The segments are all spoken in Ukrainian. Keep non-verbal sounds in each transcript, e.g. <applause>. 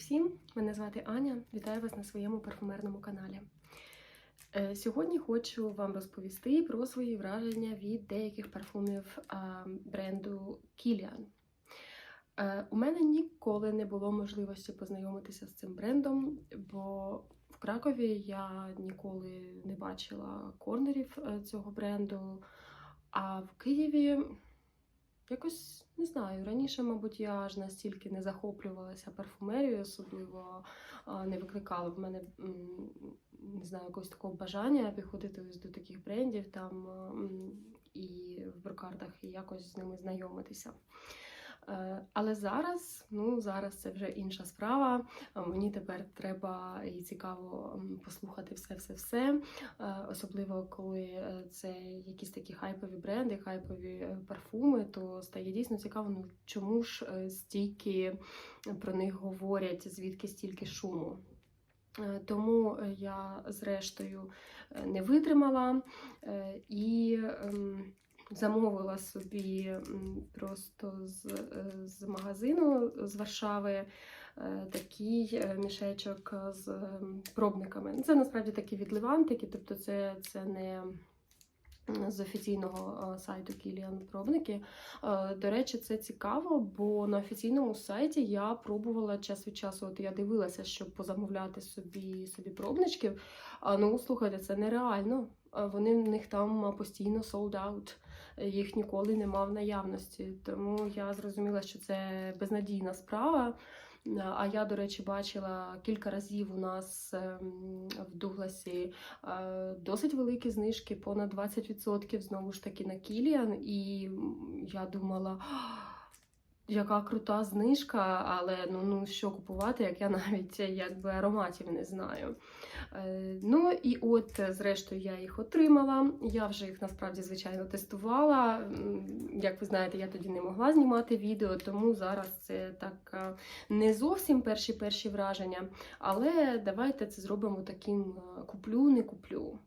всім! Мене звати Аня. Вітаю вас на своєму парфумерному каналі. Е, Сьогодні хочу вам розповісти про свої враження від деяких парфумів бренду Kilian. Е, У мене ніколи не було можливості познайомитися з цим брендом, бо в Кракові я ніколи не бачила корнерів е, цього бренду. А в Києві якось не знаю. Раніше, мабуть, я аж настільки не захоплювалася парфумерією, особливо не викликала в мене не знаю, якогось такого бажання підходити до таких брендів там і в брокардах і якось з ними знайомитися. Е, Але зараз, ну зараз це вже інша справа. Е, Мені тепер треба і цікаво послухати все-все-все. Е, Особливо коли це якісь такі хайпові бренди, хайпові парфуми, то стає дійсно цікаво, ну чому ж стільки про них говорять, звідки стільки шуму. Тому я, зрештою, не витримала і ем, замовила собі просто з, е, з магазину з Варшави е, такий е, мішечок з пробниками. Це насправді такі відливантики, тобто це, це не з офіційного сайту Kilian пробники. До речі, це цікаво, бо на офіційному сайті я пробувала час від часу. От я дивилася, щоб позамовляти собі собі пробничків. Ну слухайте, це нереально. Вони в них там постійно sold out. Їх ніколи не мав наявності. Тому я зрозуміла, що це безнадійна справа. А я, до речі, бачила кілька разів у нас ем, в Дугласі е, досить великі знижки, понад 20% знову ж таки на Кіліан. І я думала, яка крута знижка, але ну, ну що купувати, як я навіть якби ароматів не знаю. Е, Ну і от, зрештою, я їх отримала. Я вже їх насправді звичайно тестувала. Як ви знаєте, я тоді не могла знімати відео, тому зараз це так е, не зовсім перші перші враження. Але давайте це зробимо таким е, куплю, не куплю.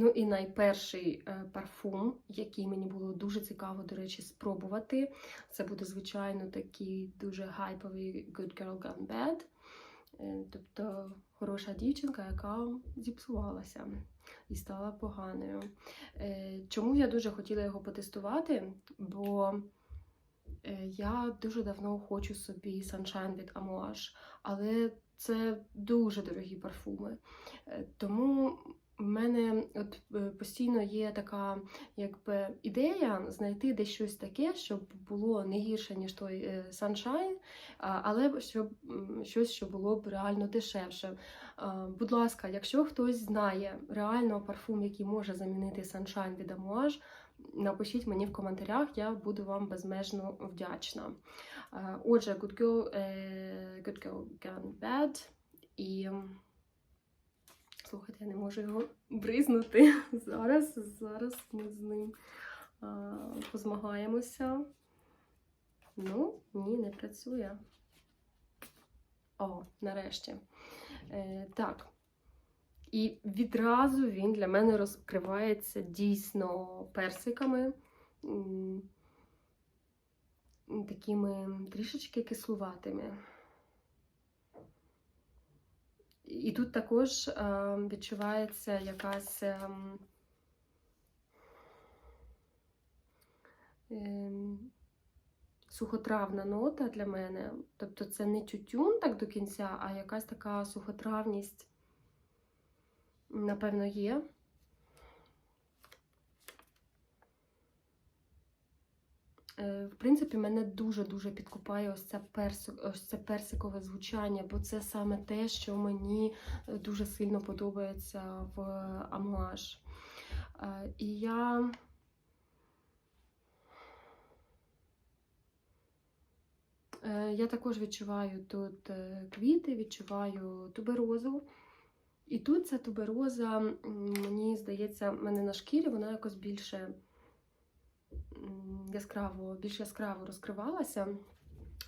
Ну і найперший е, парфум, який мені було дуже цікаво, до речі, спробувати. Це буде, звичайно, такий дуже хайповий Good Girl Gone Bad. Е, Тобто хороша дівчинка, яка зіпсувалася і стала поганою. Е, Чому я дуже хотіла його потестувати? Бо я дуже давно хочу собі Sunshine від Amouage, але це дуже дорогі парфуми. Тому в мене от е, постійно є така якби ідея знайти десь щось таке, щоб було не гірше, ніж той е, Sunshine, а, але щоб щось, що було б реально дешевше. Будь ласка, якщо хтось знає реально парфум, який може замінити Sunshine від Amouage, напишіть мені в коментарях, я буду вам безмежно вдячна. Отже, Good Girl, е, Good Girl Gone Bad і. Слухайте, я не можу його бризнути. <laughs> Зараз, зараз ми з ним а, позмагаємося. Ну, ні, не працює. О, нарешті. Е, так. І відразу він для мене розкривається дійсно персиками. Такими трішечки кислуватими. І тут також відчувається якась ем, ем, сухотравна нота для мене. Тобто це не тютюн так до кінця, а якась така сухотравність, напевно, є. В принципі, мене дуже-дуже підкупає ось, ця персик, ось це персикове звучання, бо це саме те, що мені е, дуже сильно подобається в Амуаж. Е, І я. Е, Я також відчуваю тут е, квіти, відчуваю туберозу. І тут ця тубероза, мені здається, в мене на шкірі вона якось більше яскраво, більш яскраво розкривалася,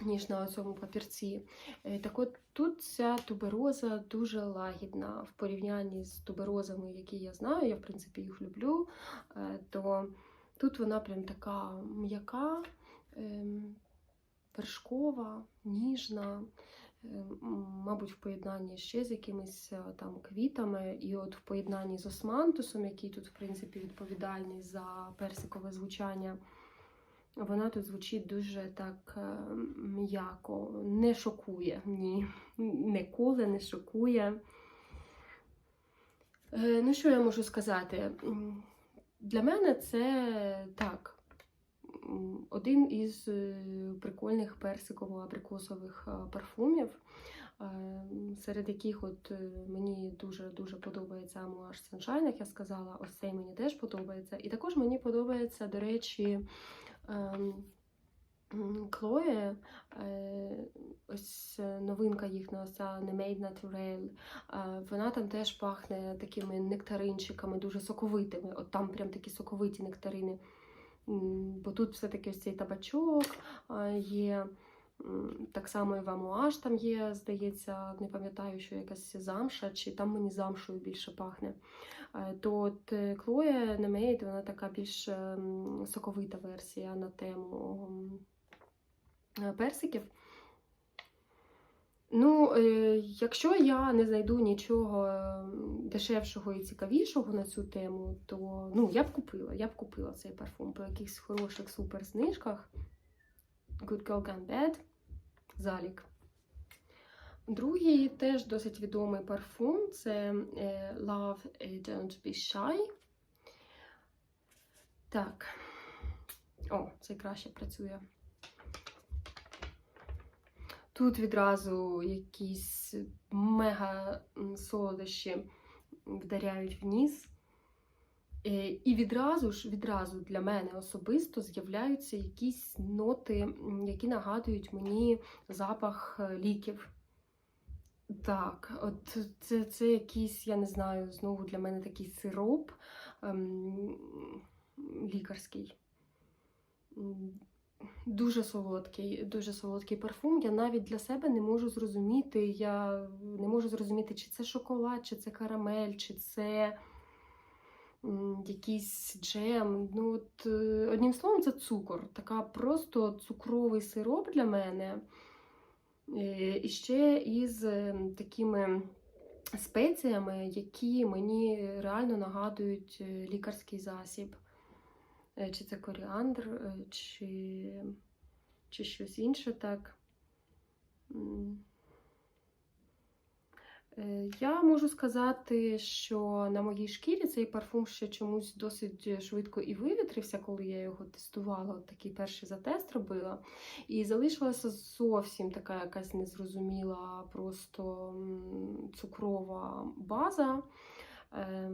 ніж на цьому папірці. Е, Так от тут ця тубероза дуже лагідна в порівнянні з туберозами, які я знаю, я в принципі їх люблю, е, то тут вона прям така м'яка. ем, вершкова, ніжна, мабуть, в поєднанні ще з якимись е, там квітами, і от в поєднанні з османтусом, який тут, в принципі, відповідальний за персикове звучання. Вона тут звучить дуже так е, м'яко, не шокує, ні, не не шокує. Е, Ну, що я можу сказати? Для мене це так. Один із е, прикольних персиково-абрикосових е, парфумів, е, серед яких от мені дуже-дуже подобається Amouage Sunshine, як я сказала, ось цей мені теж подобається. І також мені подобається, до речі, е, ось новинка їхня, ця Не Made Naturel. Вона там теж пахне такими нектаринчиками, дуже соковитими. От там прям такі соковиті нектарини. Бо тут все-таки ось цей табачок е, є. Так само і в Амуаж там є, здається, не пам'ятаю, що якась замша, чи там мені замшою більше пахне. Е, То от Клоя Немейд, вона така більш ем, соковита версія на тему е, персиків. Ну, е, якщо я не знайду нічого е, дешевшого і цікавішого на цю тему, то ну, я б купила, я б купила цей парфум по якихось хороших супер знижках. Good Girl Gone Bad. Залік. Другий теж досить відомий парфум це е, Love Don't Be Shy. Так. О, це краще працює. Тут відразу якісь мега солодощі вдаряють в ніс. Е, І відразу ж, відразу для мене особисто з'являються якісь ноти, які нагадують мені запах е, ліків. Так, от це, це якийсь, я не знаю, знову для мене такий сироп ем, лікарський. Дуже солодкий, дуже солодкий парфум. Я навіть для себе не можу зрозуміти. Я не можу зрозуміти, чи це шоколад, чи це карамель, чи це якийсь джем. Ну, от, е, одним словом, це цукор. Така просто цукровий сироп для мене. Е, І ще із е, такими спеціями, які мені реально нагадують лікарський засіб. Е, Чи це коріандр, е, чи, чи щось інше так. Е, Я можу сказати, що на моїй шкірі цей парфум ще чомусь досить швидко і вивітрився, коли я його тестувала, от такий перший затест робила. І залишилася зовсім така якась незрозуміла, просто цукрова база. Е,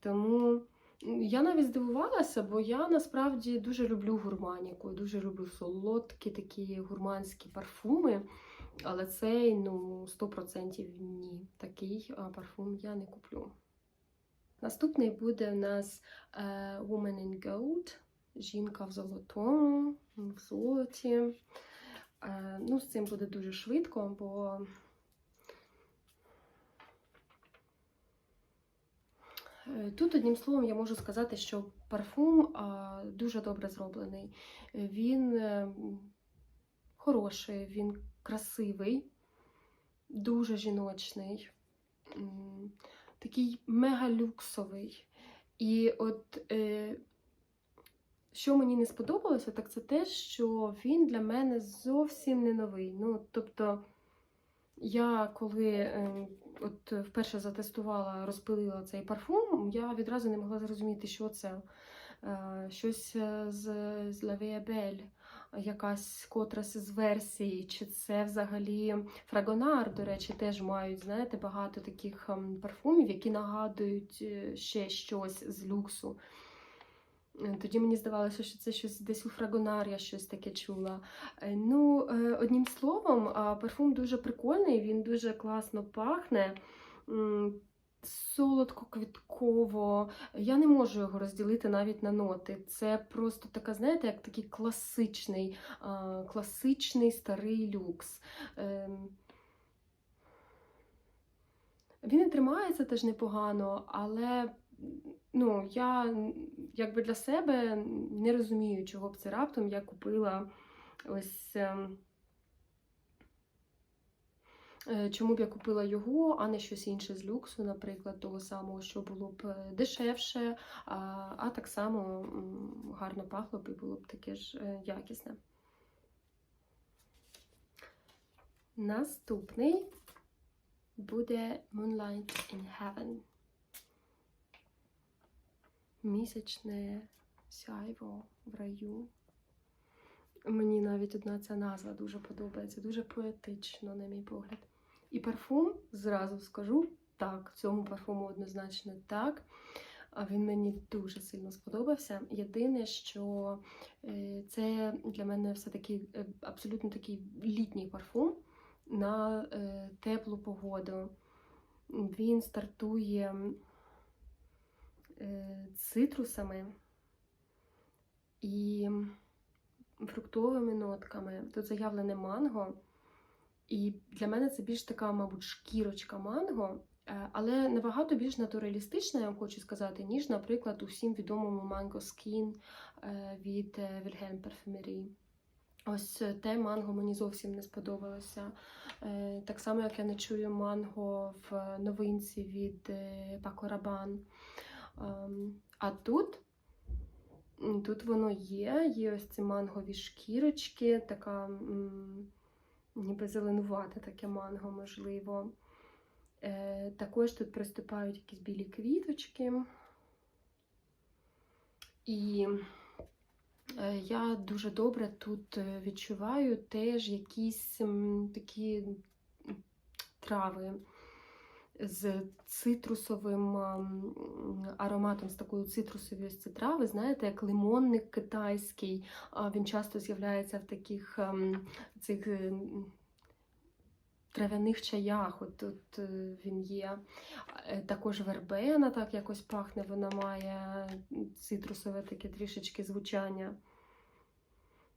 Тому я навіть здивувалася, бо я насправді дуже люблю гурманіку, дуже люблю солодкі такі гурманські парфуми. Але цей, ну, 100% ні. Такий парфум я не куплю. Наступний буде у нас е, Woman in Gold. Жінка в золотому, в золоті. Е, ну, з цим буде дуже швидко, бо Тут, одним словом, я можу сказати, що парфум дуже добре зроблений. Е, Він е, хороший, він красивий, дуже жіночний, такий мегалюксовий. І от е, що мені не сподобалося, так це те, що він для мене зовсім не новий. Ну, тобто, я коли е, от вперше затестувала, розпилила цей парфум, я відразу не могла зрозуміти, що це. Е, Щось е, з, з Belle, якась котрась з версій, чи це взагалі Фрагонар, до речі, теж мають, знаєте, багато таких ем, парфумів, які нагадують е, ще щось з люксу. Е, Тоді мені здавалося, що це щось десь у Фрагонар, я щось таке чула. Е, Ну, е, одним словом, парфум дуже прикольний, він дуже класно пахне. Солодко-квітково. Я не можу його розділити навіть на ноти. Це просто така, знаєте, як такий класичний, класичний старий люкс. Ем, Він і тримається теж непогано, але ну, я якби для себе не розумію, чого б це раптом я купила Ось ем, е, чому б я купила його, а не щось інше з люксу, наприклад, того самого, що було б е, дешевше, а, а так само гарно пахло б і було б таке ж е, якісне. Наступний буде Moonlight in Heaven. Місячне сяйво в раю. Мені навіть одна ця назва дуже подобається, дуже поетично, на мій погляд. І парфум, зразу скажу, так, цьому парфуму однозначно так. А Він мені дуже сильно сподобався. Єдине, що е, це для мене все-таки е, абсолютно такий літній парфум на е, теплу погоду. Він стартує цитрусами і фруктовими нотками. Тут заявлене манго. І для мене це більш така, мабуть, шкірочка манго, е, але набагато більш натуралістична, я вам хочу сказати, ніж, наприклад, у всім відомому Mango Skin е, від е, Wilhelm Parfumerie. Ось е, те манго мені зовсім не сподобалося. Е, Так само, як я не чую манго в новинці від е, Rabanne. Ем, А тут, тут воно є, є ось ці мангові шкірочки, така ніби зеленувате таке манго, можливо. Е, Також тут приступають якісь білі квіточки. І е, я дуже добре тут е, відчуваю теж якісь такі трави з цитрусовим ем, ароматом, з такою цитрусовою трави, знаєте, як лимонник китайський. Він часто з'являється в таких ем, цих ем, трав'яних чаях. От тут е, він є. Е, Також вербена так якось пахне, вона має цитрусове таке трішечки звучання.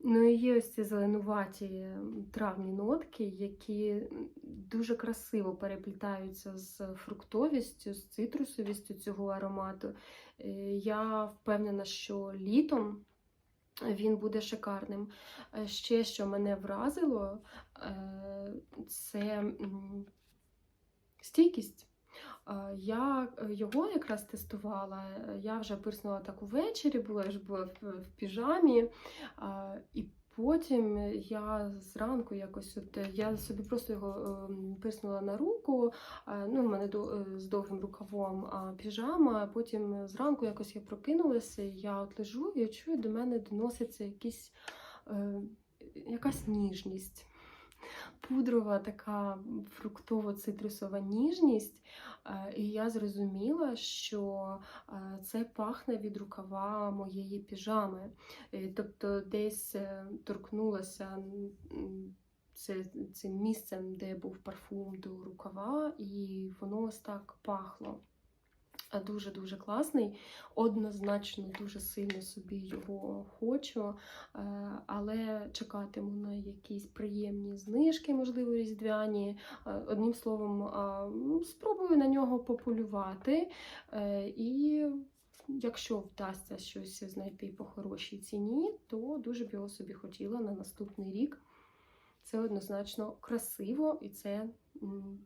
Ну і є ось ці зеленуваті травні нотки, які дуже красиво переплітаються з фруктовістю, з цитрусовістю цього аромату. Е, Я впевнена, що літом він буде шикарним. Е, Ще що мене вразило, е, це стійкість. Е, Я е, його якраз тестувала. е, Я вже пирснула так увечері, була я ж була в, піжамі. І потім я зранку якось от я собі просто його ем, пирснула на руку. Ну, в мене з довгим рукавом піжама. Потім зранку якось я прокинулася, я от лежу і чую, до мене доноситься якийсь, е, якась ніжність. Пудрова така фруктово-цитрусова ніжність. І я зрозуміла, що це пахне від рукава моєї піжами. Е, Тобто десь е, торкнулася це, цим місцем, де був парфум до рукава, і воно ось так пахло. Дуже-дуже класний. Однозначно дуже сильно собі його хочу, е, але чекатиму на якісь приємні знижки, можливо, різдвяні. Е, Одним словом, спробую на нього пополювати. Е, І якщо вдасться щось знайти по хорошій ціні, то дуже б його собі хотіла на наступний рік. Це однозначно красиво, і це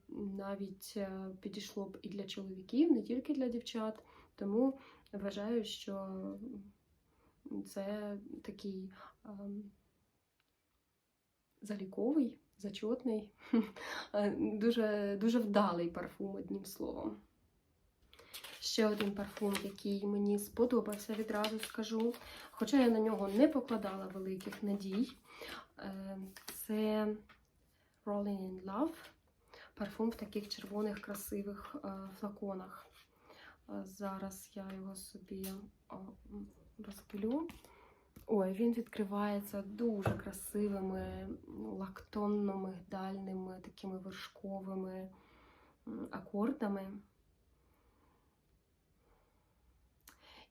навіть е, підійшло б і для чоловіків, не тільки для дівчат. Тому вважаю, що це такий ем, заліковий, зачотний, <laughs> е, дуже, дуже вдалий парфум, одним словом. Ще один парфум, який мені сподобався, відразу скажу. Хоча я на нього не покладала великих надій. Е, Це Rolling in Love. Парфум в таких червоних красивих е, флаконах. Е, Зараз я його собі розпилю. Ой, він відкривається дуже красивими лактонно-мигдальними, такими вершковими акордами.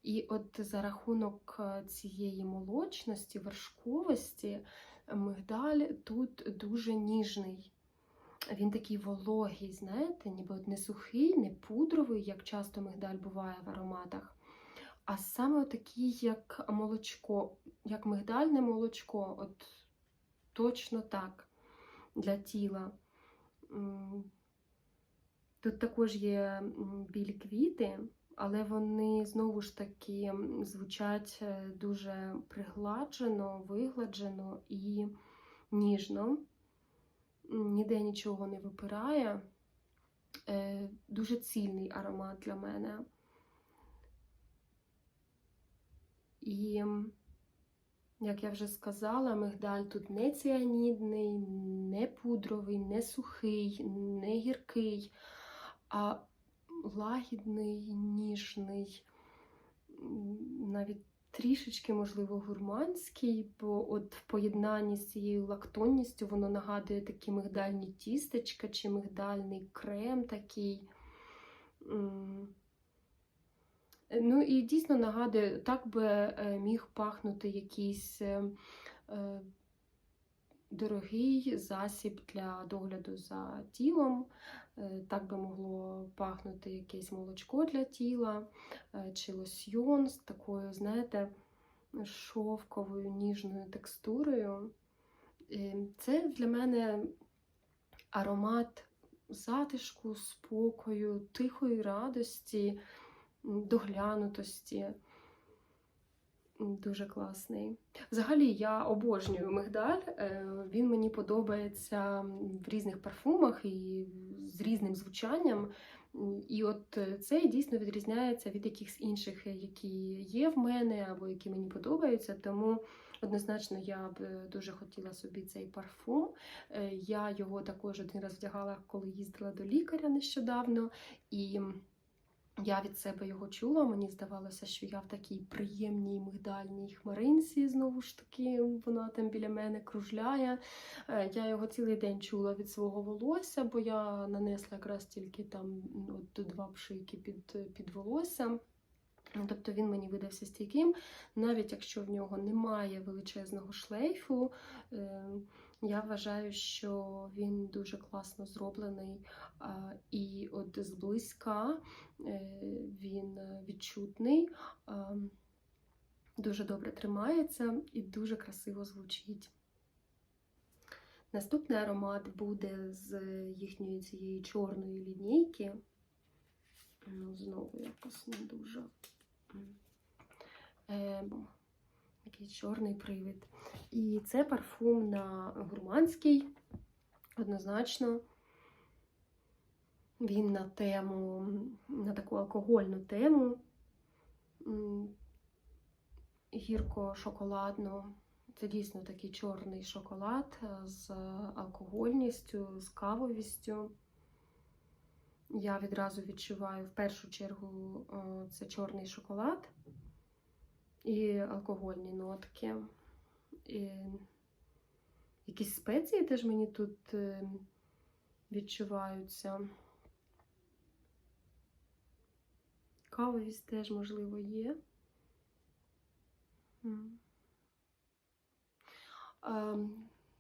І от за рахунок е, цієї молочності, вершковості, мигдаль тут дуже ніжний. Він такий вологий, знаєте, ніби от не сухий, не пудровий, як часто мигдаль буває в ароматах, а саме такий, як молочко, як мигдальне молочко. От точно так для тіла. Тут також є м, білі квіти, але вони знову ж таки звучать е, дуже пригладжено, вигладжено і ніжно. Ніде нічого не випирає. Е, Дуже цільний аромат для мене. І, як я вже сказала, мигдаль тут не ціанідний, не пудровий, не сухий, не гіркий, а лагідний, ніжний, навіть трішечки, можливо, гурманський, бо от в поєднанні з цією лактонністю воно нагадує такі мигдальні тістечка чи мигдальний крем такий. Ну і дійсно нагадує, так би е, міг пахнути якийсь е, е, дорогий засіб для догляду за тілом. Е, Так би могло пахнути якесь молочко для тіла е, чи лосьйон з такою, знаєте, шовковою ніжною текстурою. Це для мене аромат затишку, спокою, тихої радості, доглянутості. Дуже класний. Взагалі, я обожнюю мигдаль. е, Він мені подобається в різних парфумах і з різним звучанням. І от е, цей дійсно відрізняється від якихось інших, е, які є в мене або які мені подобаються. Тому однозначно я б дуже хотіла собі цей парфум. Я його також один раз вдягала, коли їздила до лікаря нещодавно. І я від себе його чула. Мені здавалося, що я в такій приємній мигдальній хмаринці. Знову ж таки, вона там біля мене кружляє. Е, Я його цілий день чула від свого волосся, бо я нанесла якраз тільки там от два пшики під, під волосся. Ну, Тобто він мені видався стійким, навіть якщо в нього немає величезного шлейфу, е, я вважаю, що він дуже класно зроблений. І от зблизька е, він відчутний, дуже добре тримається і дуже красиво звучить. Наступний аромат буде з їхньої цієї чорної лінійки. Ну, Знову якось не дуже. Якийсь чорний привід. І це парфум на гурманський, однозначно. Він на тему, на таку алкогольну тему. Гірко-шоколадну. Це дійсно такий чорний шоколад е, з алкогольністю, з кавовістю. Я відразу відчуваю в першу чергу е, це чорний шоколад і алкогольні нотки. І якісь спеції теж мені тут е, відчуваються. Кавовість теж, можливо, є. М.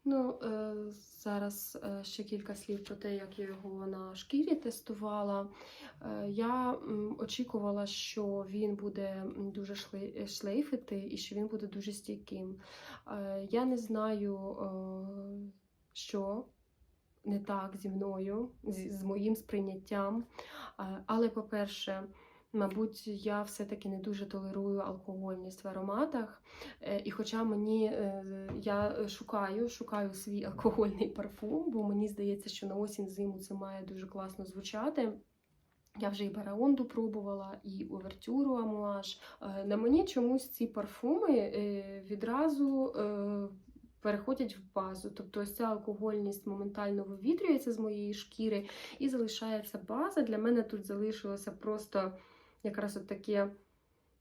Ну, е, зараз е, ще кілька слів про те, як я його на шкірі тестувала. Е, Я очікувала, що він буде дуже шлей- шлейфити і що він буде дуже стійким. Я не знаю, що не так зі мною, з, моїм сприйняттям. Але, по-перше, Мабуть, я все-таки не дуже толерую алкогольність в ароматах. Е, І хоча мені е, я шукаю, шукаю свій <laughs> алкогольний парфум, бо мені здається, що на осінь зиму це має дуже класно звучати. Я вже і Бараонду пробувала, і Увертюру Амуаж. Е, На мені чомусь ці парфуми е, відразу е, переходять в базу. Тобто ось ця алкогольність моментально вивітрюється з моєї шкіри і залишається база. Для мене тут залишилося просто якраз от таке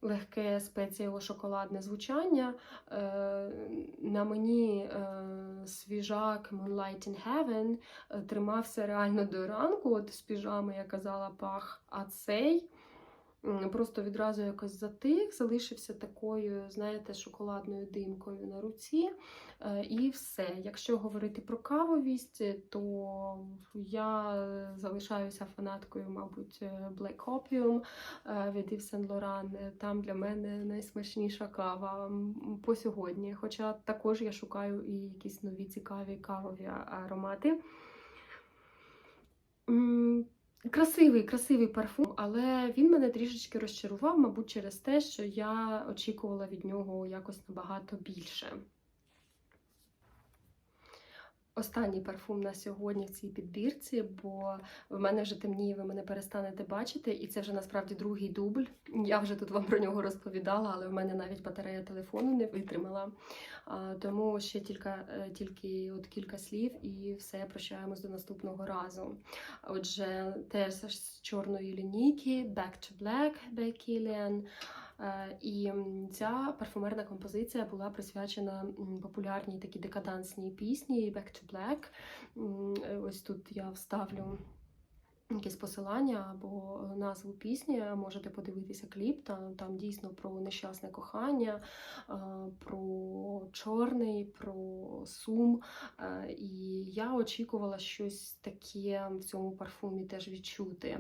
легке спеціало-шоколадне звучання. Е, На мені е, свіжак Moonlight in Heaven тримався реально до ранку, от з піжами я казала пах, а цей просто відразу якось затих, залишився такою, знаєте, шоколадною димкою на руці. Е, І все. Якщо говорити про кавовість, то я залишаюся фанаткою, мабуть, е, Black Opium е, від Yves Saint Laurent. Там для мене найсмачніша кава по сьогодні. Хоча також я шукаю і якісь нові цікаві кавові аромати. Красивий, красивий парфум, але він мене трішечки розчарував, мабуть, через те, що я очікувала від нього якось набагато більше. Останній парфум на сьогодні в цій підбірці, бо в мене вже темніє, ви мене перестанете бачити, і це вже насправді другий дубль. Я вже тут вам про нього розповідала, але в мене навіть батарея телефону не витримала. Тому ще тільки, е, тільки от кілька слів і все прощаємось до наступного разу. Отже, теж з чорної лінійки Back to Black by Kilian. Е, І ця парфумерна композиція була присвячена популярній такій декадансній пісні Back to Black. Е, Ось тут я вставлю якесь посилання або назву пісні. Можете подивитися кліп. Там, там дійсно про нещасне кохання, е, про чорний, про сум. І я очікувала щось таке в цьому парфумі теж відчути.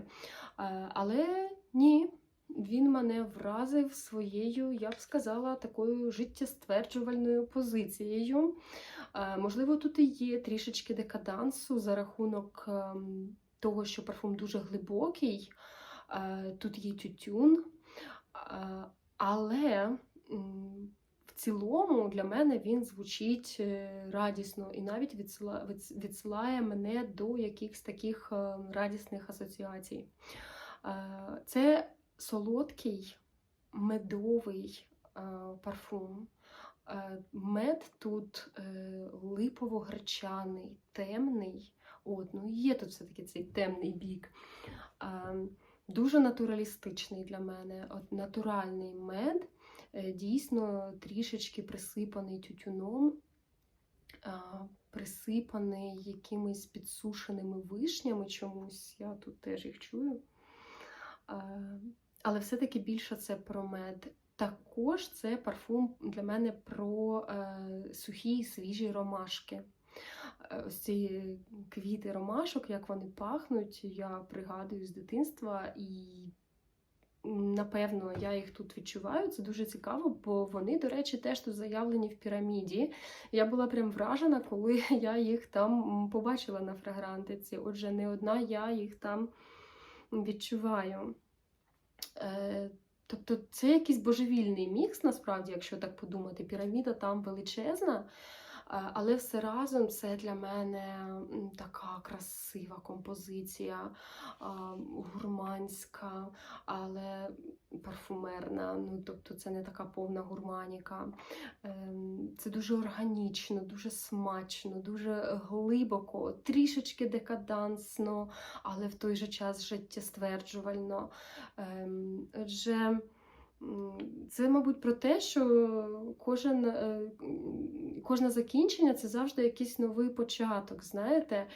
Але ні. Він мене вразив своєю, я б сказала, такою життєстверджувальною позицією. Е, Можливо, тут і є трішечки декадансу за рахунок ем, того, що парфум дуже глибокий, Е, тут є тютюн, Е, але в цілому для мене він звучить радісно і навіть відсила- відсилає мене до якихось таких е, радісних асоціацій. Це солодкий медовий е, парфум. Е, Мед тут е, липово-гречаний, темний. От, ну є тут все-таки цей темний бік. Дуже натуралістичний для мене. От натуральний мед, дійсно трішечки присипаний тютюном, присипаний якимись підсушеними вишнями чомусь. Я тут теж їх чую. Але все-таки більше це про мед. Також це парфум для мене про е, сухі і свіжі ромашки. Е, Ось ці квіти ромашок, як вони пахнуть, я пригадую з дитинства і. Напевно, я їх тут відчуваю. Це дуже цікаво, бо вони, до речі, теж тут заявлені в піраміді. Я була прям вражена, коли <laughs> я їх там побачила на фрагрантиці. Отже, не одна я їх там відчуваю. Е, Тобто це якийсь божевільний мікс, насправді, якщо так подумати. Піраміда там величезна, але все разом це для мене така красива композиція, гурманська, але парфумерна. Ну, тобто це не така повна гурманіка. Ем, Це дуже органічно, дуже смачно, дуже глибоко, трішечки декадансно, але в той же час життєстверджувально. Ем, Отже, це, мабуть, про те, що кожен, е, кожне закінчення це завжди якийсь новий початок, знаєте?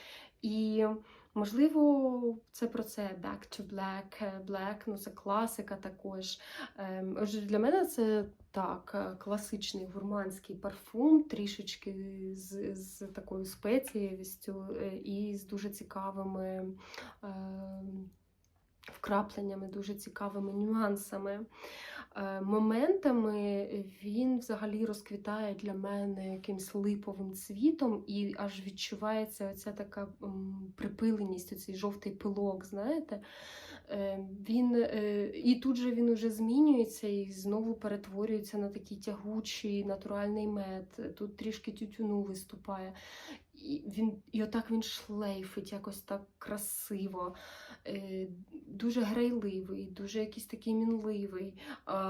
І можливо, це про це Back to Black, е, Black, ну це класика також. Ем, Отже, для мене це так, е, класичний гурманський парфум, трішечки з, з такою спецієвістю і з дуже цікавими. Вкрапленнями, дуже цікавими нюансами. Е, Моментами він взагалі розквітає для мене якимсь липовим цвітом, і аж відчувається оця така припиленість, оцей жовтий пилок, знаєте. Е, Він, е, і тут же він уже змінюється і знову перетворюється на такий тягучий натуральний мед. Тут трішки тютюну виступає. І, він, і отак він шлейфить якось так красиво. Е, Дуже грайливий, дуже якийсь такий мінливий.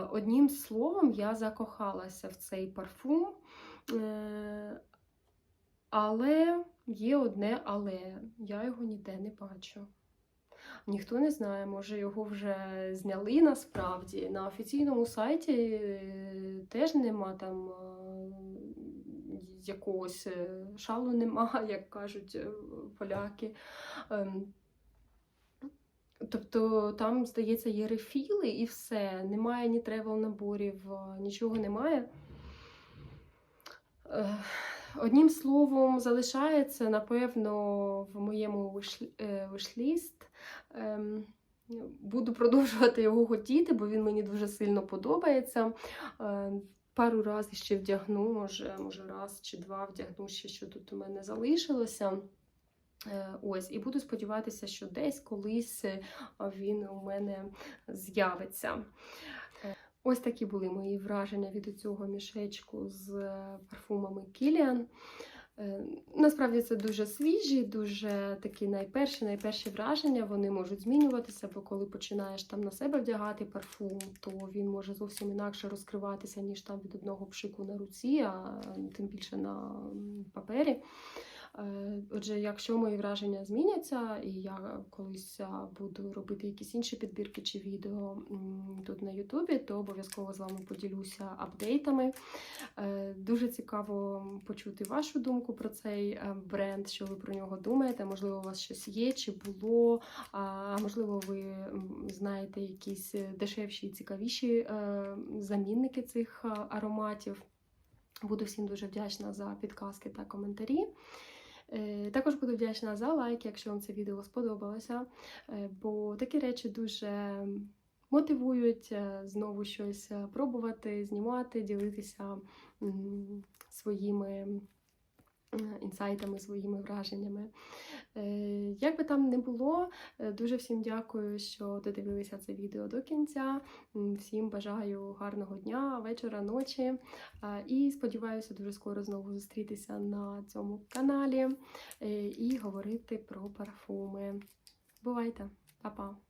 Одним словом, я закохалася в цей парфум. Е, Але є одне але. Я його ніде не бачу. Ніхто не знає, може його вже зняли насправді. На офіційному сайті е, теж нема там якогось е, шалу нема, <laughs> як кажуть е, поляки. Ем, Тобто там, здається, є рефіли і все. Немає ні тревел наборів, нічого немає. Е, Одним словом, залишається, напевно, в моєму е, вишліст. Ем, Буду продовжувати його хотіти, бо він мені дуже сильно подобається. Пару разів ще вдягну, може, може раз чи два вдягну ще, що тут у мене залишилося. Е, Ось, і буду сподіватися, що десь колись е, він у мене з'явиться. Е, Ось такі були мої враження від цього мішечку з парфумами Kilian. Е, Насправді це дуже свіжі, дуже такі найперші, найперші враження. Вони можуть змінюватися, бо коли починаєш там на себе вдягати парфум, то він може зовсім інакше розкриватися, ніж там від одного пшику на руці, а тим більше на папері. Е, Отже, якщо мої враження зміняться, і я колись буду робити якісь інші підбірки чи відео тут на Ютубі, то обов'язково з вами поділюся апдейтами. Е, Дуже цікаво почути вашу думку про цей е, бренд, що ви про нього думаєте. Можливо, у вас щось є чи було, а можливо, ви знаєте якісь дешевші і цікавіші замінники цих ароматів. Буду всім дуже вдячна за підказки та коментарі. Е, Також буду вдячна за лайк, якщо вам це відео сподобалося, е, бо такі речі дуже мотивують е, знову щось пробувати, знімати, ділитися своїми інсайтами, своїми враженнями. Е, Як би там не було, е, дуже всім дякую, що додивилися це відео до кінця. Всім бажаю гарного дня, вечора, ночі. І сподіваюся дуже скоро знову зустрітися на цьому каналі е, і говорити про парфуми. Бувайте, Па-па!